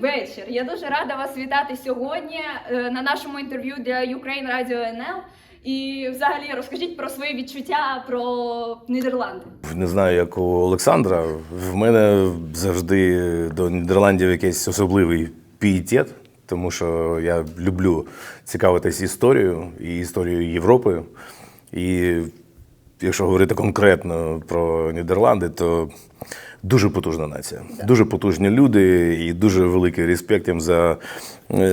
вечір. Я дуже рада вас вітати сьогодні е, на нашому інтерв'ю для Ukraine Radio NL. І взагалі розкажіть про свої відчуття про Нідерланди. Не знаю, як у Олександра. В мене завжди до Нідерландів якийсь особливий пієтет, тому що я люблю цікавитись історією і історією Європи. І якщо говорити конкретно про Нідерланди, то дуже потужна нація, дуже потужні люди і дуже великий респект їм за.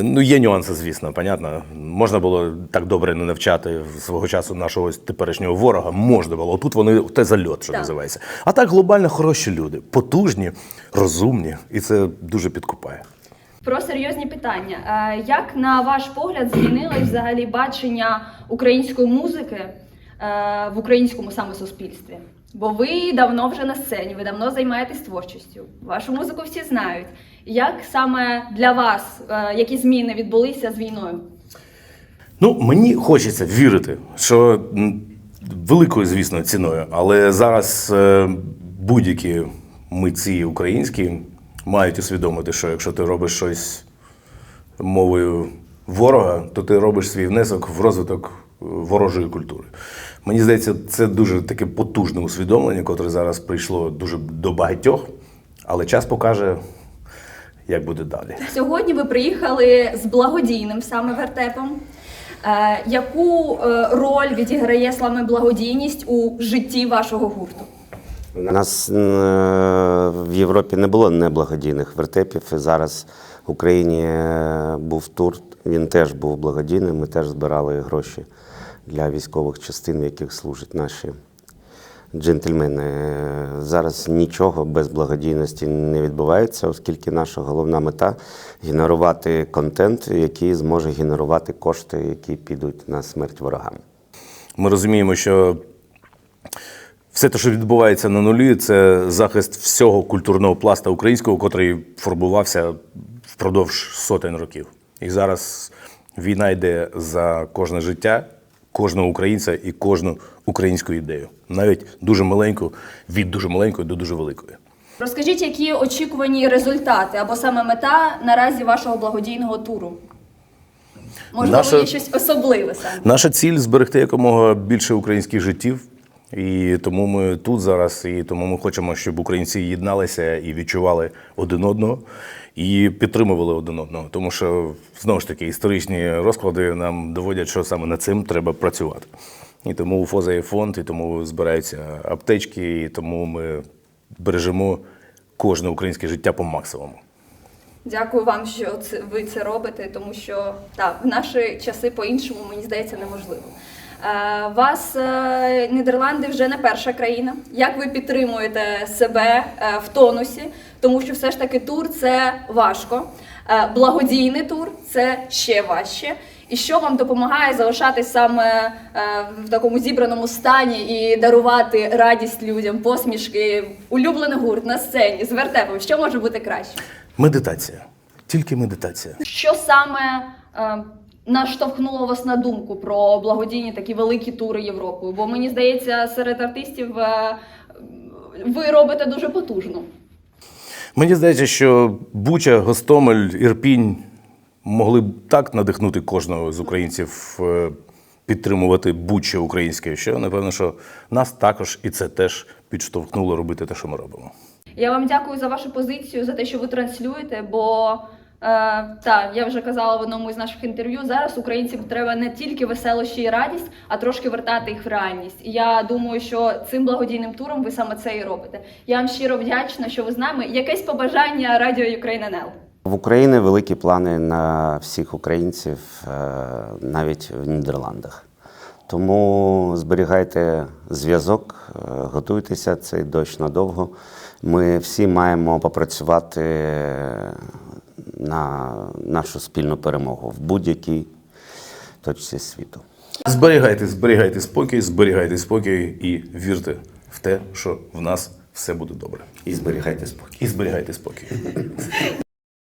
Ну, є нюанси, звісно, понятно. Можна було так добре не навчати свого часу нашого теперішнього ворога. Можна було. Тут вони те зальот, що Так. називається. А так глобально хороші люди, потужні, розумні, і це дуже підкупає. Про серйозні питання. Е, Як на ваш погляд змінилось взагалі бачення української музики в українському саме суспільстві? Бо ви давно вже на сцені, ви давно займаєтесь творчістю. Вашу музику всі знають. Як саме для вас е, які зміни відбулися з війною? Ну, мені хочеться вірити, що великою, звісно, ціною, але зараз е, будь-які митці українські мають усвідомити, що якщо ти робиш щось мовою ворога, то ти робиш свій внесок в розвиток е, ворожої культури. Мені здається, це дуже таке потужне усвідомлення, котре зараз прийшло дуже до багатьох, але час покаже, як буде далі. Сьогодні ви приїхали з благодійним саме вертепом. Е, яку е, роль відіграє саме благодійність у житті вашого гурту? У нас е, в Європі не було неблагодійних вертепів. І зараз в Україні е, був тур. Він теж був благодійним. Ми теж збирали гроші для військових частин, в яких служать наші джентльмени. Е, Зараз нічого без благодійності не відбувається, оскільки наша головна мета генерувати контент, який зможе генерувати кошти, які підуть на смерть ворогам. Ми розуміємо, що все те, що відбувається на нулі, це захист всього культурного пласта українського, котрий формувався впродовж сотень років. І зараз війна йде за кожне життя, кожного українця і кожну українську ідею. Навіть дуже маленьку, від дуже маленької до дуже великої. Розкажіть, які очікувані результати або саме мета наразі вашого благодійного туру? Можливо, Наша- є щось особливе саме. Наша ціль зберегти якомога більше українських життів. І тому ми тут зараз, і тому ми хочемо, щоб українці єдналися і відчували один одного, і підтримували один одного. Тому що знову ж таки історичні розклади нам доводять, що саме над цим треба працювати. І тому у ФОЗа є фонд, і тому збираються аптечки, і тому ми бережемо кожне українське життя по максимуму. Дякую вам, що ви це робите, тому що так, в наші часи по-іншому, мені здається, неможливо. Е, вас е, Нідерланди вже не перша країна. Як ви підтримуєте себе е, в тонусі? Тому що все ж таки тур це важко. Благодійний тур це ще важче. І що вам допомагає залишатись саме в такому зібраному стані і дарувати радість людям, посмішки, улюблений гурт на сцені з вертепом? Що може бути краще? Медитація. Тільки медитація. Що саме наштовхнуло вас на думку про благодійні такі великі тури Європою? Бо мені здається, серед артистів е, ви робите дуже потужно. Мені здається, що Буча, Гостомель, Ірпінь могли б так надихнути кожного з українців е, підтримувати будь-що українське, що напевно, що нас також і це теж підштовхнуло робити те, що ми робимо. Я вам дякую за вашу позицію, за те, що ви транслюєте. Бо е, так, я вже казала в одному із наших інтерв'ю. Зараз українцям треба не тільки веселощі і радість, а трошки вертати їх в реальність. І я думаю, що цим благодійним туром ви саме це і робите. Я вам щиро вдячна, що ви з нами. Якесь побажання радіо Ukraine NL? В Україні великі плани на всіх українців, е, навіть в Нідерландах. Тому зберігайте зв'язок, е, готуйтеся цей дощ надовго. Ми всі маємо попрацювати на нашу спільну перемогу в будь-якій точці світу. Зберігайте, зберігайте спокій, зберігайте спокій і вірте в те, що в нас все буде добре. І зберігайте спокій. І зберігайте спокій.